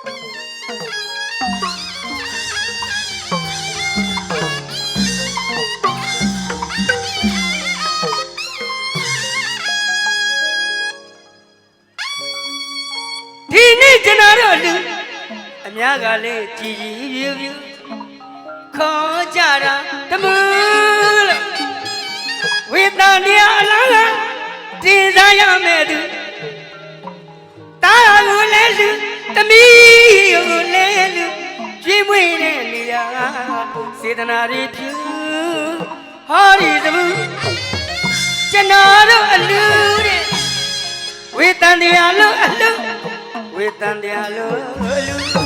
ဒီနေ့ကျွန်တော်တို့လူအများကလည်းကြည်ကြည်ပြူပြူခေါ်ကြတာတမူးလို့ဝေတန်တရားအလားကတင်စားရမယ်သူ တမီးကိုလည်းလူကျွေးမွေးတဲ့နေရာစေတနာတွေဖြူဟောဒီတမူးကျွန်တော်တို့အလူတဲ့ဝေတန်တရားလို့အလူဝေတန်တရားလို့လူ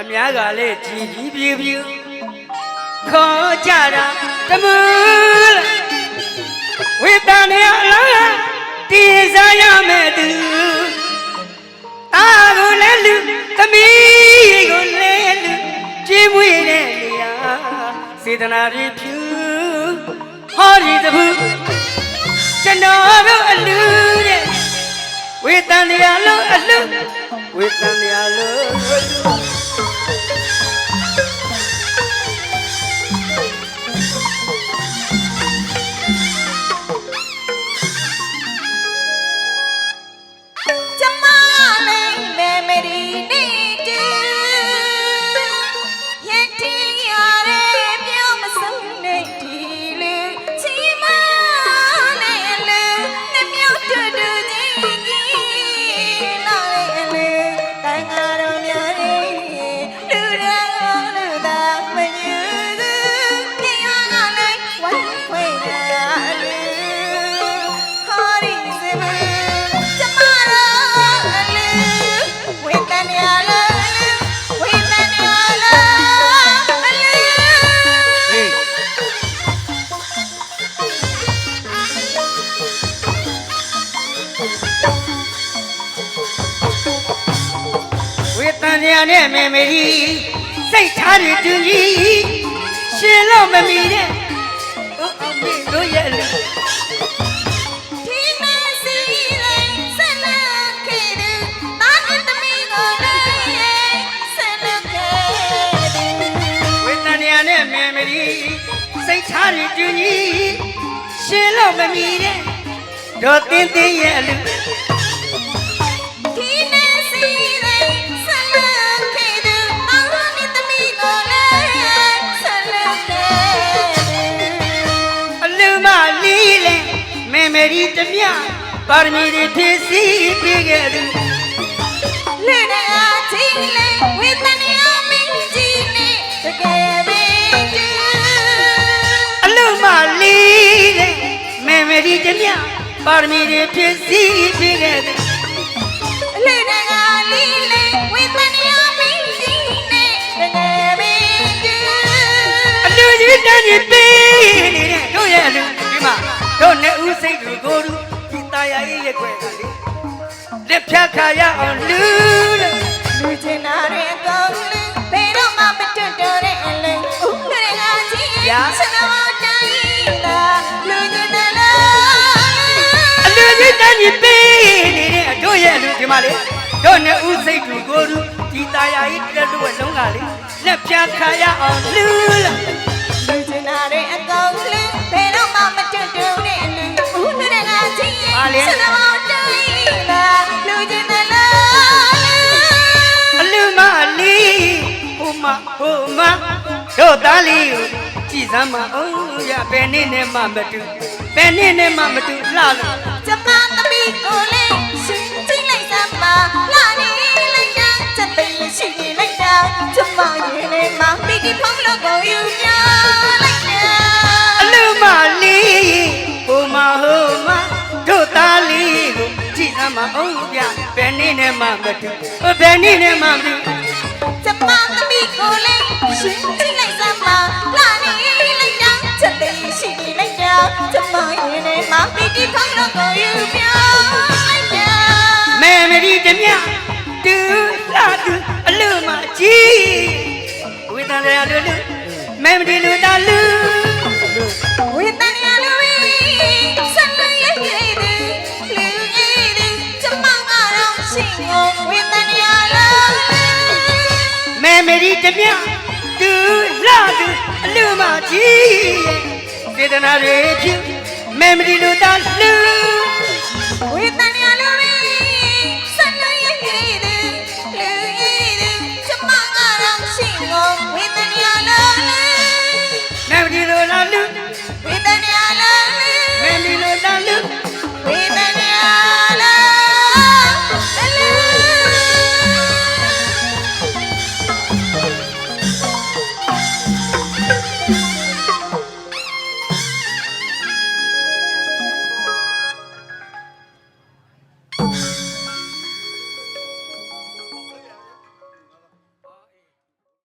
အများကလည်းကြည်ကြည်ပြူပြူခေါ်ကြတာတမူးလို့ဝေတန်တရားအလားကတင်စားရမယ်သူတာကိုလည်းလူသမီးကိုလည်းလူကျွေးမွေးတဲ့နေရာစေတနာတွေဖြူဟောဒီတပူကျွန်တော်တို့အလူတဲ့ဝေတန်တရားလို့အလှဝေတန်တရားလို့အလှ ကျ ရားနဲ့မေမေကြီးစိတ်ထားတွေတူကြီးရှင်လို့မမီတဲ့ဥအောင်မေတို့ရဲ့အလူဒီမစီလေးဆလခေဒတာနတမီကိုလေးဆလခေဒဝေတန်တရားနဲ့မေမေကြီးစိတ်ထားတွေတူကြီးရှင်လို့မမီတဲ့တို့တင်းတင်းရဲ့အလူ မေမေရီတမြပါရမီတွေဖြည့်စည်းပေးခဲ့သူလူနဲ့အချင်းလေးဝေတနာမင်းကြီးနဲ့တကယ်ပဲတူအလူမလီလေမေမေရီတမြပါရမီတွေဖြည့်စည်းပေးခဲ့သူလူနဲ့ကလေးလေးဝေတနာမင်းကြီးနဲ့တကယ်ပဲတူအလူကြီးတန်းကြီးပေးနေတဲ့တို့ရဲ့အလူဒီမှာ တို့နဲ့ဦးစိတ်သူကိုယ်သူဒီตายရဲ့ရက်ွက်ကလေလက်ဖြတ်ခါရအောင်လူတဲ့ လူချင်တာရဲ့ကောင်းလူဘယ်တော့မှမတွတ်တော့တဲ့အလူလူတွေကချင်းစနောတိုင်းလာလူချင်တယ်လား အလူကြီးတန်းကြီးပေးနေတဲ့တို့ရဲ့အလူဒီမှာလေတို့နဲ့ဦးစိတ်သူကိုယ်သူဒီตายရဲ့တက်တော့လုံးကလေလက်ဖြတ်ခါရအောင်လူလား လူချင်တာတွေအကောင်လူ တို့သားလေးကိုကြည်စမ်းမအောင်ရဘယ်နည်းနဲ့မှမတူဘယ်နည်းနဲ့မှမတူလှလို့ကျမသမီးကိုလေးရှင်ကြည့်လိုက်စမ်းပါလာနေလိုက်တာချက်သိရှိနေလိုက်တာကျမရင်လေးမမိဒီဖုန်းလို့ကိုယူပြလိုက်တာအလူမလေးဟိုမဟိုမတို့သားလေးကိုကြည်စမ်းမအောင်ရဘယ်နည်းနဲ့မှမတူဘယ်နည်းနဲ့မှမတူ ရီတမြတူလာတူအလူမကြီးဝေဒနာလူလူမဲမရီလူတာလူဝေတနာလူဆက်လရဲ့ရဲ့လူရဲ့လူကျမကတော့ရှင်ကိုဝေတနာလူမဲမရီတမြတူလာတူအလူမကြီးဝေဒနာတွေဖြူမဲမရီလူတာလူဝေတနာလူ